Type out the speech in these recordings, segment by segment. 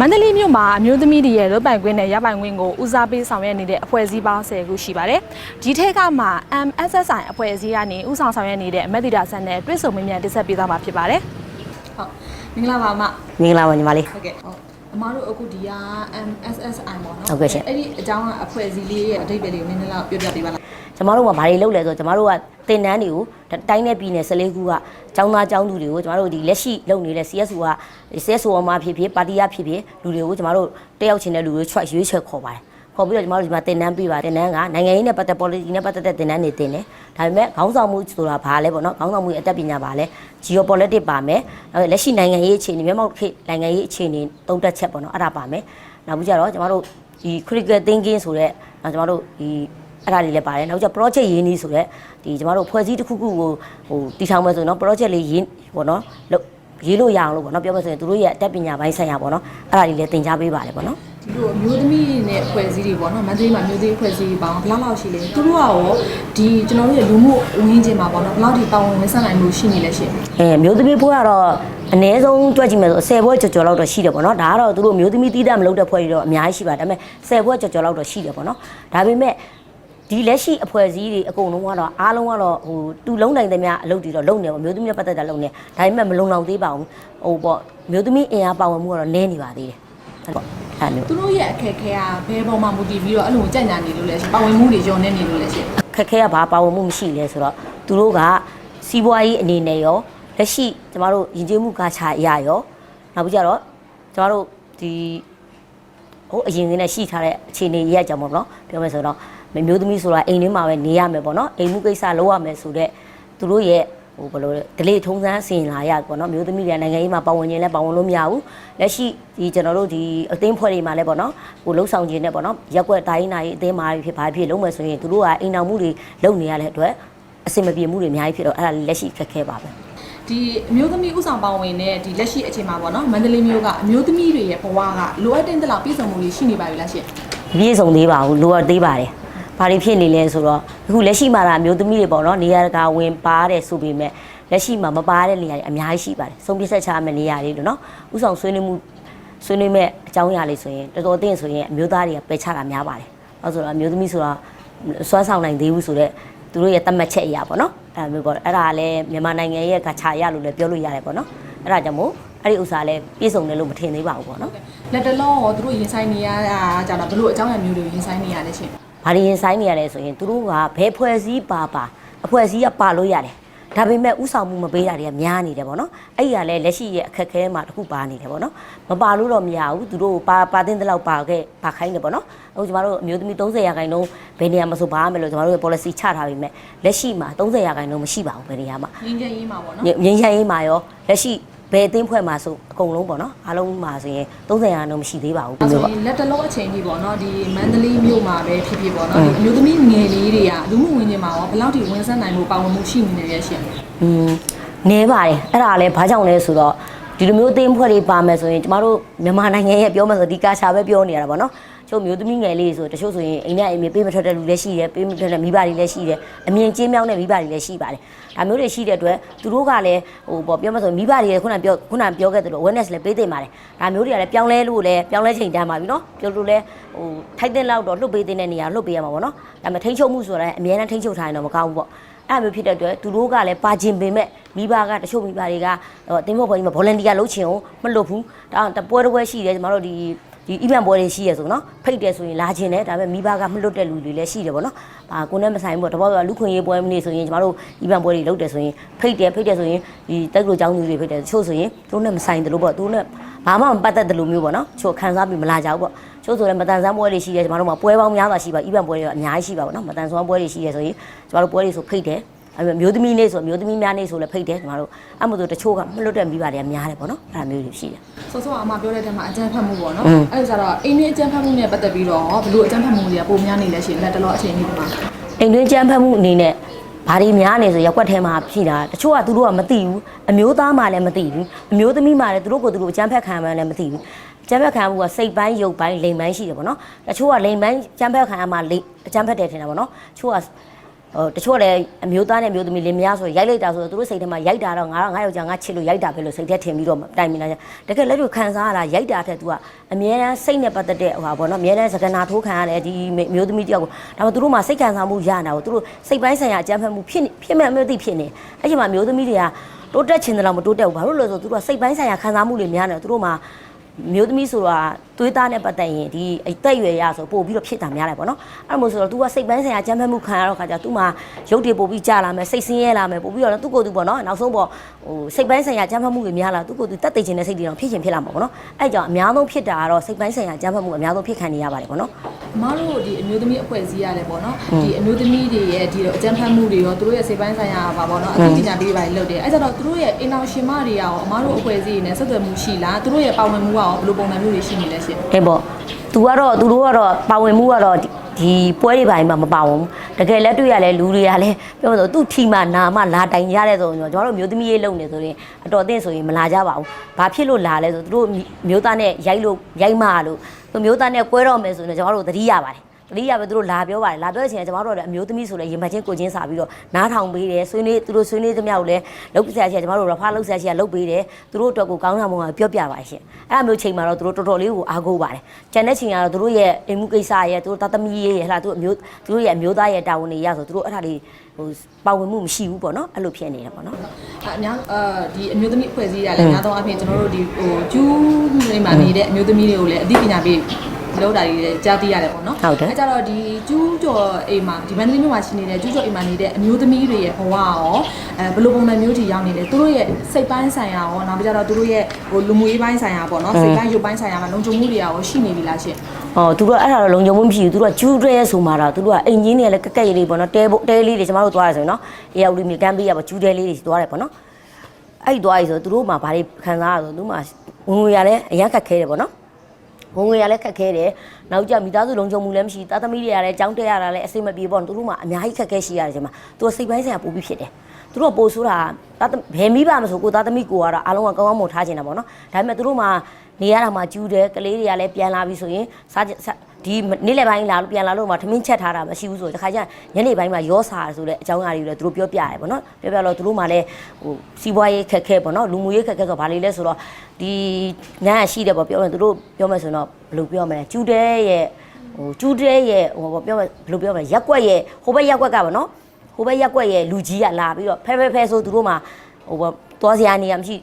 မန္တလေးမြို့မှာအမျိုးသမီးတွေရဲ့လုပ်ပိုင်ခွင့်နဲ့ရပိုင်ခွင့်ကိုဦးစားပေးဆောင်ရွက်နေတဲ့အဖွဲ့အစည်းပေါင်း10ခုရှိပါတယ်။ဒီထက်ကမှ MSSI အဖွဲ့အစည်းကနေဦးဆောင်ဆောင်ရွက်နေတဲ့အမက်တီတာဆန်နဲ့တွဲဆုံမင်းမြန်တင်ဆက်ပေးသွားမှာဖြစ်ပါတယ်ဟုတ်မင်္ဂလာပါအမမင်္ဂလာပါညီမလေးဟုတ်ကဲ့ဟုတ်အမတို့အခုဒီက MSSI ပေါ့နော်ဟုတ်ကဲ့ရှင်အဲ့ဒီအကြောင်းအဖွဲ့အစည်းလေးရဲ့အဓိပ္ပာယ်လေးကိုနည်းနည်းလောက်ပြောပြပေးပါလား ကျမတို့ကဘာတွေလုပ်လဲဆိုတော့ကျမတို့ကတင်တန်းတွေကိုတိုင်းနဲ့ပြည်နယ်14ခုကចောင်းသားចောင်းသူတွေကိုကျမတို့ဒီလက်ရှိလုပ်နေတဲ့ CSO က CSO မှာဖြစ်ဖြစ်ပါတီရဖြစ်ဖြစ်လူတွေကိုကျမတို့တက်ရောက်ချင်တဲ့လူတွေ choice ရွေးချယ်ခေါ်ပါတယ်ခေါ်ပြီးတော့ကျမတို့ဒီမှာတင်တန်းပေးပါတင်တန်းကနိုင်ငံရေးနဲ့ပတ်သက် policy နဲ့ပတ်သက်တဲ့တင်တန်းတွေတင်တယ်ဒါပေမဲ့ခေါင်းဆောင်မှုဆိုတာဘာလဲပေါ့နော်ခေါင်းဆောင်မှုရဲ့အတတ်ပညာဘာလဲ geopolitics ပါမယ်နောက်လက်ရှိနိုင်ငံရေးအခြေအနေမျက်မှောက်ခေတ်နိုင်ငံရေးအခြေအနေသုံးသက်ချက်ပေါ့နော်အဲ့ဒါပါမယ်နောက်ပြီးကြတော့ကျမတို့ဒီ critical thinking ဆိုတဲ့နောက်ကျမတို့ဒီ အဲ့ဒါလေးလည်းပါတယ်နောက်ကျ project ရင်းနှီးဆိုတော့ဒီကျမတို့ဖွဲ့စည်းတစ်ခုခုကိုဟိုတည်ထောင်မယ်ဆိုရင်တော့ project လေးရင်းပေါ့နော်လို့ရေးလို့ရအောင်လို့ပေါ့နော်ပြောမယ်ဆိုရင်သူတို့ရဲ့အတတ်ပညာပိုင်းဆိုင်ရာပေါ့နော်အဲ့ဒါလေးလည်းသင်ကြားပေးပါတယ်ပေါ့နော်ဒီလိုအမျိုးသမီးနဲ့အဖွဲ့အစည်းတွေပေါ့နော်မန္တလေးမှာအမျိုးသမီးအဖွဲ့အစည်းတွေပေါင်းဘယ်လောက်လောက်ရှိလဲသူတို့ကရောဒီကျွန်တော်တို့ရဲ့လူမှုဝင်းချင်းမှာပေါ့နော်ဘယ်လောက်ထိပါဝင်ဝင်ဆက်နိုင်မှုရှိနေလဲရှင်အဲမျိုးသမီးဘွဲကတော့အနည်းဆုံးတွက်ကြည့်မယ်ဆို10ဘွဲကြော်ကြော်လောက်တော့ရှိတယ်ပေါ့နော်ဒါကတော့သူတို့မျိုးသမီးတီးတတ်မလုပ်တဲ့ဖွဲ့တွေတော့အများကြီးရှိပါတယ်ဒါပေမဲ့10ဘွဲကြော်ကြော်လောက်တော့ရှိတယ်ပေါ့နော်ဒါပေမဲ့ ဒီလက်ရှိအဖွဲ့အစည်းတွေအကုန်လုံးကတော့အားလုံးကတော့ဟိုတူလုံးနိုင်တဲ့များအလုပ်တွေတော့လုပ်နေပါမျိုးသမီးနဲ့ပတ်သက်တာလုပ်နေဒါပေမဲ့မလုံလောက်သေးပါဘူးဟိုပေါ့မျိုးသမီးအင်အားပါဝင်မှုကတော့နည်းနေပါသေးတယ်ဟုတ်ပေါ့အဲ့လိုသူတို့ရဲ့အခက်အခဲကဘယ်ပေါ်မှာမူတည်ပြီးတော့အဲ့လိုကြံ့ညာနေလို့လဲရှင်ပါဝင်မှုတွေညော်နေနေလို့လဲရှင်ခက်ခဲကဘာပါဝင်မှုမရှိလဲဆိုတော့သူတို့ကစီးပွားရေးအနေနဲ့ရောလက်ရှိကျမတို့ယဉ်ကျေးမှုကာချာအရာရောနောက်ပြီးကြတော့ကျမတို့ဒီ ဟိုအရင်ကနဲ့ရှိထားတဲ့အခြေအနေရကြမှာပေါ့နော်ပြောမယ်ဆိုတော့မမျိုးသမီးဆိုတာအိမ်ထဲမှာပဲနေရမယ်ပေါ့နော်အိမ်မှုကိစ္စလုပ်ရမယ်ဆိုတော့သူတို့ရဲ့ဟိုဘယ်လိုလဲဒလေထုံးစမ်းအစီရင်လာရပေါ့နော်မျိုးသမီးတွေကနိုင်ငံရေးမှာပါဝင်ခြင်းလည်းပါဝင်လို့မရဘူးလက်ရှိဒီကျွန်တော်တို့ဒီအသင်းဖွဲ့တွေမှာလည်းပေါ့နော်ဟိုလှုပ်ဆောင်ခြင်းနဲ့ပေါ့နော်ရက်ွက်တိုင်းနာရေးအသင်းမှာဖြစ်ဘာဖြစ်လုံးမယ်ဆိုရင်သူတို့ကအိမ်တော်မှုတွေလုပ်နေရတဲ့အတွက်အဆင်မပြေမှုတွေအများကြီးဖြစ်တော့အဲ့ဒါလေးလက်ရှိခက်ခဲပါပဲ ဒီအမျိုးသမီးဥဆောင်ပါဝင်တဲ့ဒီလက်ရှိအချိန်မှာပေါ့နော်မန္တလေးမြို့ကအမျိုးသမီးတွေရဲ့ဘဝကလိုအပ်တဲ့တလောက်ပြည့်စုံမှုတွေရှိနေပါပြီလားရှင်မပြည့်စုံသေးပါဘူးလိုအပ်သေးပါတယ်ဘာတွေဖြစ်နေလဲဆိုတော့အခုလက်ရှိမှာဒါအမျိုးသမီးတွေပေါ့နော်နေရာတကာဝင်ပါတယ်ဆိုပေမဲ့လက်ရှိမှာမပါတဲ့နေရာတွေအများကြီးရှိပါတယ်ဆုံးဖြတ်ချက်ချမယ့်နေရာတွေလို့နော်ဥဆောင်ဆွေးနွေးမှုဆွေးနွေးမဲ့အကြောင်းအရာလေးဆိုရင်တော်တော်အသင့်ဆိုရင်အမျိုးသားတွေကပယ်ချတာများပါတယ်အဲဆိုတော့အမျိုးသမီးဆိုတာစွမ်းဆောင်နိုင်သေးဘူးဆိုတော့ သူတို့ရဲ့တတ်မှတ်ချက်အရာပေါ့နော်အဲ့ဒါမျိုးပေါ့အဲ့ဒါလည်းမြန်မာနိုင်ငံရဲ့ကချာရလို့လည်းပြောလို့ရတယ်ပေါ့နော်အဲ့ဒါကြောင့်မို့အဲ့ဒီဥစ္စာလည်းပြည့်စုံတယ်လို့မထင်သေးပါဘူးပေါ့နော်လက်တလုံးရောသူတို့ရင်ဆိုင်နေရတာကြတော့ဘလို့အကြောင်းအရာမျိုးတွေရင်ဆိုင်နေရလဲရှင်။ဘာတွေရင်ဆိုင်နေရလဲဆိုရင်သူတို့ကဘယ်ဖွဲ့စည်းပါပါအဖွဲ့အစည်းကပါလို့ရတယ်။ ဒါပေမဲ့ဥဆောင်မှုမပေးတာတွေကများနေတယ်ပေါ့နော်။အဲ့ဒီကလည်းလက်ရှိရဲ့အခက်အခဲမှာတစ်ခုပါနေတယ်ပေါ့နော်။မပါလို့တော့မရဘူး။သူတို့ပါပါတဲ့လောက်ပါခဲ့ပါခိုင်းတယ်ပေါ့နော်။အခုကျမတို့အမျိုးသမီး30ရာခိုင်နှုန်းဘယ်နေရာမှာဆိုပါမယ်လို့ကျမတို့ရဲ့ policy ချထားပြီးမြဲလက်ရှိမှာ30ရာခိုင်နှုန်းမရှိပါဘူးဘယ်နေရာမှာငင်းချက်ရေးမှာပေါ့နော်ငင်းချမ်းရေးမှာရောလက်ရှိ ဘယ်အသင်းဖွဲ့မှာဆိုအကုန်လုံးပေါ့နော်အားလုံးမှာဆိုရင်30ရာခိုင်နှုန်းမရှိသေးပါဘူးအဲဒီဆိုလိုပေါ့ရင်လက်တလုံးအချိန်ကြီးပေါ့နော်ဒီမန္တလေးမြို့မှာပဲဖြစ်ဖြစ်ပေါ့နော်ဒီအမျိုးသမီးငယ်လေးတွေကလူမှုဝင်ချင်းမှာရောဘယ်လောက်ထိဝင်ဆက်နိုင်မှုပါဝင်မှုရှိနေနေရရှင်อืมနဲပါတယ်အဲ့ဒါလည်းဘာကြောင့်လဲဆိုတော့ဒီလိုမျိုးအသင်းဖွဲ့တွေပါမယ်ဆိုရင်ကျမတို့မြန်မာနိုင်ငံရဲ့ပြောမယ်ဆိုဒီကာချာပဲပြောနေရတာပေါ့နော်ကျုပ်မျိုးသမီးငယ်လေးဆိုတချို့ဆိုရင်အိမ်နဲ့အိမ်မေပေးမထွက်တဲ့လူလည်းရှိတယ်ပေးမထွက်တဲ့မိဘတွေလည်းရှိတယ်အမြင်ကျင်းမြောင်းတဲ့မိဘတွေလည်းရှိပါတယ် ဒါမျိုးတွေရှိတဲ့အတွက်သူတို့ကလည်းဟိုပေါ့ပြောမယ်ဆိုရင်မိဘတွေခုနပြောခုနပြောခဲ့သလို awareness လည်းပေးသိပါတယ်ဒါမျိုးတွေကလည်းပြောင်းလဲလို့လည်းပြောင်းလဲချိန်တန်းပါပြီနော်ပြောလို့လည်းဟိုထိုက်တဲ့လောက်တော့လှုပ်ပေးတဲ့နေရာလှုပ်ပေးရမှာပေါ့နော်ဒါပေမဲ့ထိန်းချုပ်မှုဆိုတာလည်းအများနဲ့ထိန်းချုပ်ထားရင်တော့မကောင်းဘူးပေါ့အဲ့လိုမျိုးဖြစ်တဲ့အတွက်သူတို့ကလည်းပါခြင်းပင်မဲ့မိဘကတချို့မိဘတွေကဟိုအတင်းဖို့ဖွဲ့ကြီးမှာ volunteer လုပ်ချင်အောင်မလုပ်ဘူးဒါတပွဲတစ်ပွဲရှိတယ်ကျမတို့ဒီ ဒီ event ပွဲတွေရှိရဆိုတော့ဖိတ်တယ်ဆိုရင်လာခြင်းတယ်ဒါပေမဲ့မိဘကမလွတ်တဲ့လူတွေလည်းရှိတယ်ပေါ့နော်။ဘာကိုနဲ့မဆိုင်ဘူးပေါ့တဘောကလူခွင့်ရေးပွဲမနေဆိုရင်ကျမတို့ event ပွဲတွေလုပ်တယ်ဆိုရင်ဖိတ်တယ်ဖိတ်တယ်ဆိုရင်ဒီတက်လို့ကျောင်းသူတွေဖိတ်တယ်တချို့ဆိုရင်သူတို့နဲ့မဆိုင်တယ်လို့ပေါ့သူတို့နဲ့ဘာမှမပတ်သက်တယ်လို့မျိုးပေါ့နော်။ချို့ခံစားပြီးမလာကြဘူးပေါ့။ချို့ဆိုလည်းမတန်ဆန်းပွဲတွေရှိတယ်ကျမတို့မှာပွဲပေါင်းများစွာရှိပါ event ပွဲတွေကအများကြီးရှိပါပေါ့နော်။မတန်ဆန်းပွဲတွေရှိတယ်ဆိုရင်ကျမတို့ပွဲတွေဆိုဖိတ်တယ် အဲ့လိုမျိုးသမီးလေးဆိုမျိုးသမီးများနေဆိုလည်းဖိတ်တယ်ကျွန်တော်တို့အဲ့မို့ဆိုတချို့ကမလွတ်တဲ့မိဘတွေကများတယ်ပေါ့နော်အဲ့ဒါမျိုးတွေရှိတယ်ဆောဆောအမပြောတဲ့ထဲမှာအကြမ်းဖက်မှုပေါ့နော်อืมအဲ့ဒါကြတော့အိမ်နဲ့အကြမ်းဖက်မှုနဲ့ပတ်သက်ပြီးတော့ဘလို့အကြမ်းဖက်မှုတွေကပုံများနေလဲရှင်လက်တလုံးအချိန်ကြီးဒီမှာအိမ်တွင်းကြမ်းဖက်မှုအနေနဲ့ဘာတွေများနေဆိုရက်ွက်ထဲမှာဖြစ်တာတချို့ကသူတို့ကမသိဘူးအမျိုးသားမှလည်းမသိဘူးအမျိုးသမီးမှလည်းသူတို့ကိုသူတို့ကြမ်းဖက်ခံမှလည်းမသိဘူးကြမ်းဖက်ခံမှုကစိတ်ပိုင်းရုပ်ပိုင်းလိမ်ပိုင်းရှိတယ်ပေါ့နော်တချို့ကလိမ်ပိုင်းကြမ်းဖက်ခံမှလိမ်ကြမ်းဖက်တယ်ထင်တာပေါ့နော်တချို့က ဟိုတချို့လည်းအမျိုးသားနဲ့အမျိုးသမီးလင်မယားဆိုရိုက်လိုက်တာဆိုတော့သူတို့စိတ်ထဲမှာရိုက်တာတော့ငါတော့ငါယောက်ျားငါချစ်လို့ရိုက်တာပဲလို့စိတ်ထဲထင်ပြီးတော့တိုင်မိလာကြတကယ်လက်တွေ့ခံစားရတာရိုက်တာတဲ့သူကအမြဲတမ်းစိတ်နဲ့ပတ်သက်တဲ့ဟိုဟာပေါ့နော်အမြဲတမ်းစကနာထိုးခံရတယ်ဒီအမျိုးသမီးတယောက်ကိုဒါပေမဲ့သူတို့မှာစိတ်ခံစားမှုရနေတာကိုသူတို့စိတ်ပိုင်းဆိုင်ရာအကြမ်းဖက်မှုဖြစ်နေဖြစ်မဲ့အမျိုးသိဖြစ်နေအဲ့ဒီမှာအမျိုးသမီးတွေကတိုးတက်ချင်တယ်လို့မတိုးတက်ဘူးဘာလို့လဲဆိုတော့သူတို့ကစိတ်ပိုင်းဆိုင်ရာခံစားမှုတွေများနေတယ်သူတို့မှာ မျိုးသမီးဆိုတာသွေးသားနဲ့ပတ်သက်ရင်ဒီအသက်အရွယ်ရဆိုပို့ပြီးတော့ဖြစ်တာများတယ်ပေါ့နော်အဲ့လိုမျိုးဆိုတော့ तू ကစိတ်ပိုင်းဆိုင်ရာကြမ်းဖက်မှုခံရတော့ခါကျ तू မှာရုပ်တွေပို့ပြီးကြာလာမယ်စိတ်ဆင်းရဲလာမယ်ပို့ပြီးတော့သူ့ကိုယ်သူပေါ့နော်နောက်ဆုံးပေါ့ဟိုစိတ်ပိုင်းဆိုင်ရာကြမ်းဖက်မှုတွေများလာသူ့ကိုယ်သူတက်သိချင်တဲ့စိတ်တွေတော့ဖြစ်ချင်ဖြစ်လာမှာပေါ့နော်အဲ့ကြောင့်အများဆုံးဖြစ်တာကတော့စိတ်ပိုင်းဆိုင်ရာကြမ်းဖက်မှုအများဆုံးဖြစ်ခံနေရပါတယ်ပေါ့နော်အ မားတို့ဒီအမျိုးသမီးအဖွဲ့အစည်းရတယ်ပေါ့နော်ဒီအမျိုးသမီးတွေရဲ့ဒီလိုအကြမ်းဖက်မှုတွေရောသူတို့ရဲ့စိတ်ပိုင်းဆိုင်ရာပါပေါ့နော်အသိပညာပေးတွေပါလုပ်တယ်အဲကြတော့သူတို့ရဲ့အင်အောင်ရှင်မတွေရောအမားတို့အဖွဲ့အစည်းတွေနဲ့ဆက်သွယ်မှုရှိလားသူတို့ရဲ့ပါဝင်မှုရောဘယ်လိုပုံစံမျိုးတွေရှိနေလဲရှင်အေးပေါ့သူကတော့သူတို့ကတော့ပါဝင်မှုကတော့ ဒီဒီပွဲတွေပိုင်းမှာမပါဝင်ဘူးတကယ်လက်တွေ့ရလဲလူတွေကလည်းပြောလို့သူ့ထီမှနာမှလာတိုင်ရတဲ့ဆိုရင်ကျွန်တော်တို့မျိုးသမီးရေးလုံနေဆိုရင်အတော်အသင့်ဆိုရင်မလာကြပါဘူးဘာဖြစ်လို့လာလဲဆိုသူတို့မျိုးသားနဲ့ရိုက်လို့ရိုက်မှလို့သူမျိုးသားနဲ့ကွဲတော့မယ်ဆိုရင်ကျွန်တော်တို့သတိရပါတယ် တတိယပဲသူတို့လာပြောပါတယ်လာပြောတဲ့အချိန်ကကျွန်တော်တို့လည်းအမျိုးသမီးဆိုလည်းရင်မချင်းကိုချင်းစာပြီးတော့နားထောင်ပေးတယ်ဆွေးနွေးသူတို့ဆွေးနွေးသမျှကိုလည်းလုပ်ဆရာရှိကကျွန်တော်တို့ရဖားလုပ်ဆရာရှိကလုပ်ပေးတယ်သူတို့အတွက်ကိုကောင်းတာမဟုတ်ပြောပြပါရှင်အဲ့အမျိုးချိန်မှာတော့သူတို့တော်တော်လေးကိုအားကိုးပါတယ်ကျန်တဲ့ချိန်ကတော့သူတို့ရဲ့အိမ်မှုကိစ္စရဲ့သူတို့သားသမီးရဲ့ဟလာသူတို့အမျိုးသူတို့ရဲ့အမျိုးသားရဲ့တာဝန်တွေရဆိုသူတို့အဲ့ဒါလေးဟိုပါဝင်မှုမရှိဘူးပေါ့နော်အဲ့လိုဖြစ်နေတယ်ပေါ့နော်အများအာဒီအမျိုးသမီးအဖွဲ့အစည်းရလည်းအများသောအားဖြင့်ကျွန်တော်တို့ဒီဟိုကျူးနေမှာနေတဲ့အမျိုးသမီးတွေကိုလည်းအသိပညာပေး လောက်တာတွေလည်းကြားသိရတယ်ပေါ့နော်ဟုတ်တယ်အဲကြတော့ဒီကျူးကျော်အိမ်မှာဒီမန္တလေးမြို့မှာရှိနေတဲ့ကျူးကျော်အိမ်မှာနေတဲ့အမျိုးသမီးတွေရဲ့ဘဝရောအဲဘယ်လိုပုံစံမျိုးတွေရောက်နေလဲသူတို့ရဲ့စိတ်ပိုင်းဆိုင်ရာရောနောက်ပြီးကြတော့သူတို့ရဲ့ဟိုလူမှုရေးပိုင်းဆိုင်ရာပေါ့နော်စိတ်ပိုင်းရုပ်ပိုင်းဆိုင်ရာမှာလုံခြုံမှုတွေရောရှိနေပြီလားရှင်ဟောသူတို့အဲ့ဒါတော့လုံခြုံမှုမရှိဘူးသူတို့ကကျူးတဲဆိုမှတော့သူတို့ကအင်ဂျင်တွေကလည်းကက်ကက်ရည်လေးပေါ့နော်တဲဖို့တဲလေးတွေကျမတို့သွားရဆိုရင်နော်အေရောက်လေးမြေကမ်းပေးရပါကျူးတဲလေးတွေသွားတယ်ပေါ့နော်အဲ့ဒီသွားရဆိုသူတို့မှဘာတွေခံစားရဆိုသူမှဝင်ငွေရလဲအရင်ခက်ခဲတယ်ပေါ့နော် ဝင်ငွေရလဲခက်ခဲတယ်နောက်ကြမိသားစုလုံခြုံမှုလည်းမရှိသားသမီးတွေကလည်းကြောင်းတက်ရတာလည်းအစိမ့်မပြေပေါ့သူတို့မှအများကြီးခက်ခဲရှိရတယ်ဒီမှာသူကစိတ်ပိုင်းဆိုင်ရာပို့ပြီးဖြစ်တယ်သူတို့ကပို့ဆိုးတာသားသမဘယ်မိပါမဆိုကိုသားသမီးကိုကတော့အားလုံးကကောင်းကောင်းမွန်ထားချင်တာပေါ့နော်ဒါပေမဲ့သူတို့မှနေရတာမှကျူးတယ်ကလေးတွေကလည်းပြန်လာပြီဆိုရင်စားကြစား ဒီနေ့လယ်ပိုင်းလာလို့ပြန်လာလို့မှထမင်းချက်ထားတာမရှိဘူးဆိုတော့တခါကျညနေပိုင်းမှာရောစာဆိုတဲ့အကြောင်းအရာတွေလည်းသူတို့ပြောပြရတယ်ပေါ့နော်ပြောပြတော့သူတို့မှလည်းဟိုစီးပွားရေးခက်ခဲပေါ့နော်လူမှုရေးခက်ခဲဆိုတော့ဘာလေးလဲဆိုတော့ဒီညကရှိတယ်ပေါ့ပြောမယ်သူတို့ပြောမယ်ဆိုတော့ဘယ်လိုပြောမလဲကျူးတဲ့ရဲ့ဟိုကျူးတဲ့ရဲ့ဟိုပေါ့ပြောမယ်ဘယ်လိုပြောမလဲရက်ကွက်ရဲ့ဟိုဘက်ရက်ကွက်ကပေါ့နော်ဟိုဘက်ရက်ကွက်ရဲ့လူကြီးကလာပြီးတော့ဖဲဖဲဖဲဆိုသူတို့မှဟိုပေါ့သွားစရာနေရာမရှိ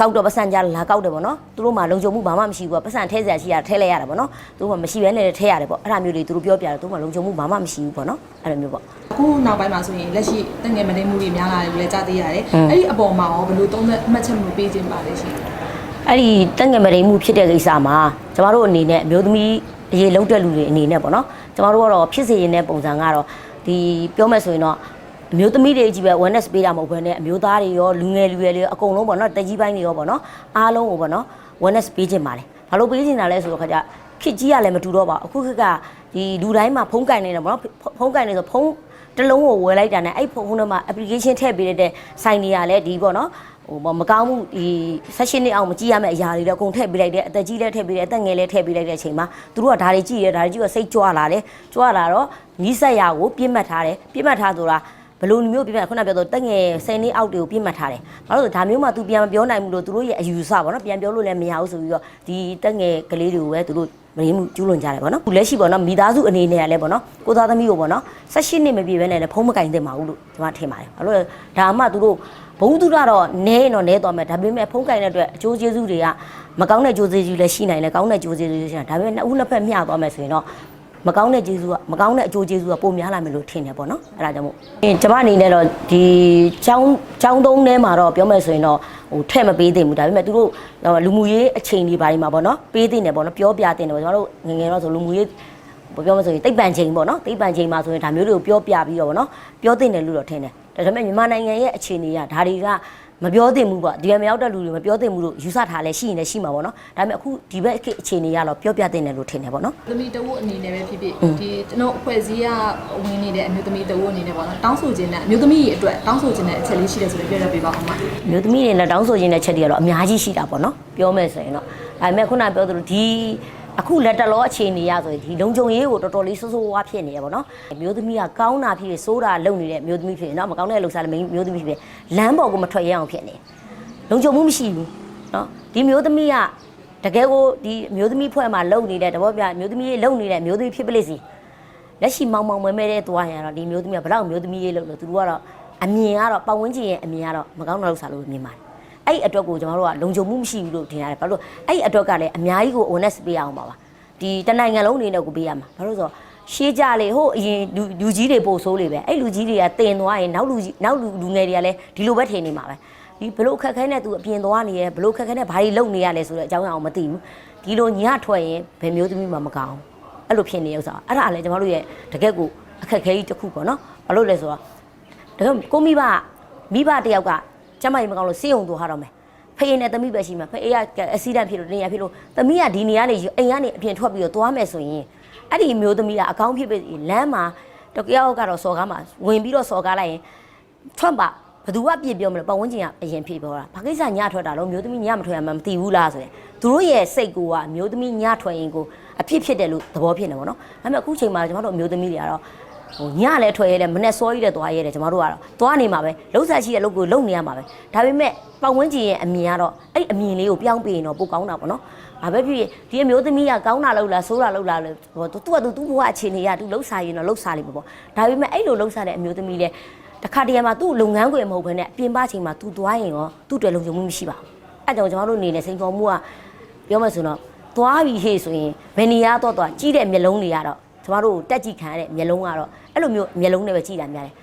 ကောက်တော့ပတ်စံကြလာကောက်တယ်ပေါ့နော်သူတို့မှလုံခြုံမှုဘာမှမရှိဘူးပေါ့ပတ်စံထဲစရာရှိရထဲလဲရတယ်ပေါ့နော်သူတို့မှမရှိဘဲနဲ့လည်းထဲရတယ်ပေါ့အဲ့ဒါမျိုးတွေသူတို့ပြောပြတယ်သူတို့မှလုံခြုံမှုဘာမှမရှိဘူးပေါ့နော်အဲ့လိုမျိုးပေါ့အခုနောက်ပိုင်းမှာဆိုရင်လက်ရှိတငယ်မနေမှုတွေများလာတယ်လို့လည်းကြားသိရတယ်อืมအဲ့ဒီအပေါ်မှာရောဘယ်လိုသုံးသက်အမှတ်ချက်မျိုးပေးခြင်းပါလဲရှင်အဲ့ဒီတက်ငယ်မရိမှုဖြစ်တဲ့ကိစ္စမှာကျမတို့အနေနဲ့အမျိုးသမီးအရေးလုံးတဲ့လူတွေအနေနဲ့ပေါ့နော်ကျမတို့ကတော့ဖြစ်စေရင်တဲ့ပုံစံကတော့ဒီပြောမယ်ဆိုရင်တော့ အမျိုးသမီးတွေကြီးပဲ awareness ပေးတာမဟုတ်ဘဲနဲ့အမျိုးသားတွေရောလူငယ်လူရွယ်တွေရောအကုန်လုံးပေါ့နော်တက်ကြီးပိုင်းတွေရောပေါ့နော်အားလုံးကိုပေါ့နော် awareness ပေးခြင်းပါလေဘာလို့ပေးခြင်းတာလဲဆိုတော့ခါကြခစ်ကြီးကလည်းမတူတော့ပါဘူးအခုခက်ကဒီလူတိုင်းမှာဖုန်းကင်နေတယ်ပေါ့နော်ဖုန်းကင်နေဆိုဖုန်းတစ်လုံးကိုဝယ်လိုက်တာနဲ့အဲ့ဖုန်းထဲမှာ application ထည့်ပေးတဲ့ဆိုင်တွေကလည်းဒီပေါ့နော်ဟိုမကောင်းမှုဒီဆက်ရှင်နှစ်အောင်မကြည့်ရမယ့်အရာတွေလည်းအကုန်ထည့်ပေးလိုက်တယ်အသက်ကြီးလည်းထည့်ပေးတယ်အသက်ငယ်လည်းထည့်ပေးလိုက်တဲ့အချိန်မှာသူတို့ကဒါတွေကြည့်ရဲဒါတွေကြည့်တော့စိတ်ကြွလာတယ်ကြွလာတော့နီးစက်ရကိုပြစ်မှတ်ထားတယ်ပြစ်မှတ်ထားဆိုတာ ဘယ်လိုမျိုးပြစ်မှတ်ခုနပြောတော့တက်ငယ်10နှစ်အောက်တွေကိုပြစ်မှတ်ထားတယ်ဘာလို့လဲဒါမျိုးမှ तू ပြန်မပြောနိုင်ဘူးလို့သူတို့ရဲ့အယူဆပါတော့ပြန်ပြောလို့လည်းမရဘူးဆိုပြီးတော့ဒီတက်ငယ်ကလေးတွေကိုပဲသူတို့မရင်းမှုကျူးလွန်ကြတယ်ပေါ့နော်အခုလက်ရှိပေါ့နော်မိသားစုအနေနဲ့ကလည်းပေါ့နော်ကိုသားသမီးကိုပေါ့နော်18နှစ်မပြည့်ဘဲနဲ့လည်းဖုံးမကင်သင့်ပါဘူးလို့ကျွန်မထင်ပါတယ်ဘာလို့လဲဒါမှသူတို့ဘုံသူကတော့နဲရင်တော့နဲသွားမယ်ဒါပေမဲ့ဖုံးကင်တဲ့အတွက်အကျိုးကျေးဇူးတွေကမကောင်းတဲ့ကျိုးကျေးဇူးလည်းရှိနိုင်တယ်ကောင်းတဲ့ကျိုးကျေးဇူးလည်းရှိနိုင်ဒါပေမဲ့နှစ်ဦးနှစ်ဖက်မျှသွားမယ်ဆိုရင်တော့ မကောင်းတဲ့ကျေးဇူးကမကောင်းတဲ့အကျိုးကျေးဇူးကပိုများလာမယ်လို့ထင်တယ်ပေါ့နော်အဲ့ဒါကြောင့်မို့အင်းကျွန်မအနေနဲ့တော့ဒီចောင်းចောင်းသုံးထဲမှာတော့ပြောမယ်ဆိုရင်တော့ဟိုထဲ့မပေးသင့်ဘူးဒါပေမဲ့သူတို့လူမှုရေးအချိန်တွေဘာတွေမှာပေါ့နော်ပေးသင့်တယ်ပေါ့နော်ပြောပြသင့်တယ်ပေါ့ကျွန်တော်တို့ငယ်ငယ်တော့ဆိုလူမှုရေးဘယ်ပြောမဆိုရင်တိတ်ပန်ချိန်ပေါ့နော်တိတ်ပန်ချိန်မှာဆိုရင်ဒါမျိုးတွေကိုပြောပြပြီးတော့ဗောနော်ပြောသင့်တယ်လို့တော့ထင်တယ်ဒါပေမဲ့မြန်မာနိုင်ငံရဲ့အခြေအနေကဒါတွေက မပြောသင့်ဘူးပေါ့ဒီဘက်မရောက်တဲ့လူတွေမပြောသင့်ဘူးလို့ယူဆထားလဲရှိရင်လည်းရှိမှာပေါ့နော်ဒါပေမဲ့အခုဒီဘက်အခြေအနေကတော့ပြောပြသင့်တယ်လို့ထင်တယ်ပေါ့နော်သမီးတဝုအနေနဲ့ပဲဖြစ်ဖြစ်ဒီကျွန်တော်အဖွဲ့အစည်းကဝင်နေတဲ့အမျိုးသမီးတဝုအနေနဲ့ပေါ့နော်တောင်းဆိုခြင်းနဲ့အမျိုးသမီးတွေအတွက်တောင်းဆိုခြင်းနဲ့အချက်လေးရှိတယ်ဆိုရင်ပြောပြပေးပါဦးမမျိုးသမီးတွေနဲ့တောင်းဆိုခြင်းတဲ့ချက်တွေကတော့အများကြီးရှိတာပေါ့နော်ပြောမယ်ဆိုရင်တော့ဒါပေမဲ့ခုနပြောသလိုဒီ အခုလက်တလောအခြေအနေရဆိုရင်ဒီလုံခြုံရေးကိုတော်တော်လေးစိုးစိုးဝါးဖြစ်နေရပါတော့။မျိုးသမီးကကောင်းတာဖြစ်ဖြစ်ဆိုးတာလုပ်နေတဲ့မျိုးသမီးဖြစ်နေနော်မကောင်းတဲ့လှုပ်ရှားတဲ့မျိုးသမီးဖြစ်ဖြစ်လမ်းပေါ်ကိုမထွက်ရအောင်ဖြစ်နေ။လုံခြုံမှုမရှိဘူးနော်ဒီမျိုးသမီးကတကယ်ကိုဒီမျိုးသမီးဖွဲ့မှာလုံနေတဲ့တဘောပြမျိုးသမီးရေးလုံနေတဲ့မျိုးသမီးဖြစ်ပလိစီလက်ရှိမောင်မောင်မဲမဲတဲ့သွားရင်တော့ဒီမျိုးသမီးကဘလောက်မျိုးသမီးရေးလုံလို့သူတို့ကတော့အမြင်ကတော့ပတ်ဝန်းကျင်ရဲ့အမြင်ကတော့မကောင်းတဲ့လှုပ်ရှားလို့မြင်ပါတယ်။ အဲ့အတွက်ကိုကျွန်တော်တို့ကလုံခြုံမှုမရှိဘူးလို့ထင်ရတယ်ဘာလို့အဲ့အတွက်ကလည်းအများကြီးကို honest ပေးအောင်ပါပါဒီတနိုင်ငံလုံးအနေနဲ့ကိုပေးရမှာဘာလို့လဲဆိုတော့ရှေးကြလေဟိုအရင်လူလူကြီးတွေပို့ဆိုးလေပဲအဲ့လူကြီးတွေကတင်သွားရင်နောက်လူကြီးနောက်လူလူငယ်တွေကလည်းဒီလိုပဲထင်နေမှာပဲဒီဘလို့ခက်ခဲနဲ့သူအပြင်သွားနေရဲဘလို့ခက်ခဲနဲ့ဘာတွေလုပ်နေရလဲဆိုတော့အကြောင်းအရာကိုမသိဘူးဒီလိုညထွက်ရင်ဘယ်မျိုးသမီးမှမကောင်းအဲ့လိုဖြစ်နေဥစ္စာအဲ့ဒါလည်းကျွန်တော်တို့ရဲ့တကက်ကိုအခက်ခဲကြီးတစ်ခုပေါ့နော်ဘာလို့လဲဆိုတော့တကယ်ကိုမိဘမိဘတယောက်က ကျမကြီးမကောင်းလို့စေးုံသူဟာတော့မယ်ဖေးနဲ့သမီးပဲရှိမှာဖေးကအဆီဒန့်ဖြစ်လို့နေရဖြစ်လို့သမီးကဒီနေရာနေအိမ်ကနေအပြင်ထွက်ပြီးတော့သွားမယ်ဆိုရင်အဲ့ဒီမျိုးသမီးကအကောင်းဖြစ်ပြီလမ်းမှာတကယောက်ကတော့စော်ကားမှာဝင်ပြီးတော့စော်ကားလိုက်ရင်ထွက်ပါဘသူကပြစ်ပြောမလို့ပတ်ဝန်းကျင်ကအရင်ဖြစ်ပြောတာဘာကိစ္စညထွက်တာလို့မျိုးသမီးညမထွက်ရမှမသိဘူးလားဆိုရင်သူတို့ရဲ့စိတ်ကိုကမျိုးသမီးညထွက်ရင်ကိုအဖြစ်ဖြစ်တယ်လို့သဘောဖြစ်နေပါတော့ဒါပေမဲ့အခုချိန်မှာကျွန်တော်တို့မျိုးသမီးတွေကတော့ ဟိုညလည်းထွက်ရဲတယ်မနဲ့စောကြီးလည်းသွားရဲတယ်ကျွန်တော်တို့ကတော့သွားနေမှာပဲလှုပ်ဆက်ရှိတဲ့လှုပ်ကိုလှုပ်နေရမှာပဲဒါပေမဲ့ပတ်ဝန်းကျင်ရဲ့အမြင်ကတော့အဲ့ဒီအမြင်လေးကိုပြောင်းပေးရင်တော့ပိုကောင်းတာပေါ့နော်။ဘာပဲဖြစ်ဖြစ်ဒီအမျိုးသမီးကကောင်းတာလုပ်လားဆိုးတာလုပ်လားလို့ဟိုသူကသူသူ့ဘဝအခြေအနေရသူလှုပ်ရှားရင်တော့လှုပ်ရှားလိမ့်မယ်ပေါ့။ဒါပေမဲ့အဲ့လိုလှုပ်ရှားတဲ့အမျိုးသမီးလည်းတစ်ခါတည်းမှာသူ့လုပ်ငန်းခွင်မဟုတ်ဘဲနဲ့အပြင်ပချိန်မှာသူသွားရင်ရောသူ့တွေလုံခြုံမှုမရှိပါဘူး။အဲ့ကြောင့်ကျွန်တော်တို့အနေနဲ့စိန်ခေါ်မှုကပြောမှဆိုတော့သွားပြီဟေ့ဆိုရင်ဘယ်နေရာတော့သွားကြီးတဲ့မျက်လုံးတွေကတော့ ကျမတို့တက်ကြည့်ခံရတဲ့မျက်လုံးကတော့အဲ့လိုမျိုးမျက်လုံးတွေပဲကြည့်တာများတယ်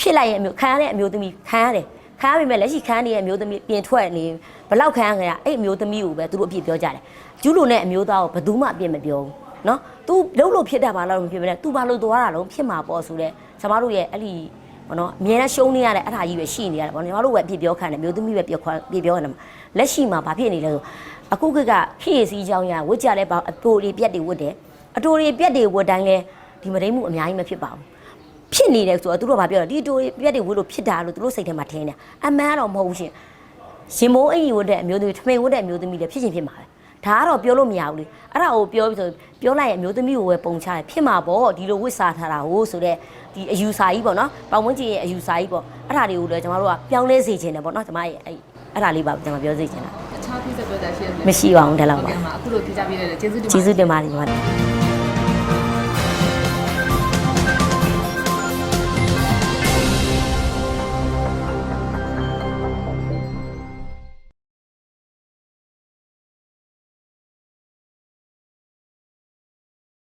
ဖြစ်လိုက်ရင်အမျိုးခံရတဲ့အမျိုးသမီးခံရတယ်ခံရပေမဲ့လက်ရှိခံရနေတဲ့အမျိုးသမီးပြင်ထွက်နေဘလောက်ခံရကြရအဲ့အမျိုးသမီးကိုပဲသူတို့အပြစ်ပြောကြတယ်ကျူးလို့နဲ့အမျိုးသားကိုဘယ်သူမှအပြစ်မပြောဘူးနော် तू လုံးလို့ဖြစ်တတ်ပါလားလို့မဖြစ်မနဲ့ तू ဘာလို့သွားတာလုံးဖြစ်မှာပေါ့ဆိုတော့ကျမတို့ရဲ့အဲ့ဒီဘောနော်အမြဲတမ်းရှုံးနေရတဲ့အဲ့ဒါကြီးပဲရှိနေရတယ်ဘောနော်ညီမတို့ပဲအပြစ်ပြောခံတယ်မျိုးသမီးပဲပြောခွာပြစ်ပြောခံတယ်လက်ရှိမှာဘာဖြစ်နေလဲဆိုအခုကကခရီးစီးကြောင်းရဝတ်ကြလဲပါအတိုတွေပြက်တွေဝတ်တယ် အတိုတွေပြက်တွေဝတ်တိုင်းလဲဒီမတိမ်မှုအများကြီးမဖြစ်ပါဘူးဖြစ်နေတယ်ဆိုတော့သူတို့ကပြောတယ်ဒီအတိုတွေပြက်တွေဝတ်လို့ဖြစ်တာလို့သူတို့စိတ်ထဲမှာထင်တယ်အမှန်ကတော့မဟုတ်ဘူးရှင်ရှင်မိုးအင်ကြီးဝတ်တဲ့အမျိုးသမီးထမိန်ဝတ်တဲ့အမျိုးသမီးလည်းဖြစ်ချင်းဖြစ်မှာပဲဒါကတော့ပြောလို့မရဘူးလေအဲ့ဒါကိုပြောပြီးဆိုပြောလိုက်ရင်အမျိုးသမီးကိုပဲပုံချတယ်ဖြစ်မှာပေါ့ဒီလိုဝတ်စားထားတာဟိုဆိုတော့ဒီအယူစာကြီးပေါ့နော်ပတ်ဝန်းကျင်ရဲ့အယူစာကြီးပေါ့အဲ့ဒါတွေကိုလည်းကျွန်တော်တို့ကပြောင်းလဲစေချင်တယ်ပေါ့နော်ကျွန်မရဲ့အဲ့အဲ့ဒါလေးပါကျွန်မပြောစေချင်တာတခြားပြည့်စက်ပြောတာရှိရတယ်မရှိပါဘူးဒါလောက်ဟုတ်ပါကဲ့ပါအခုလိုပြကြပြရတဲ့ကျေးဇူးတင်ပါကျေးဇူးတင်ပါတယ်ညီမတို့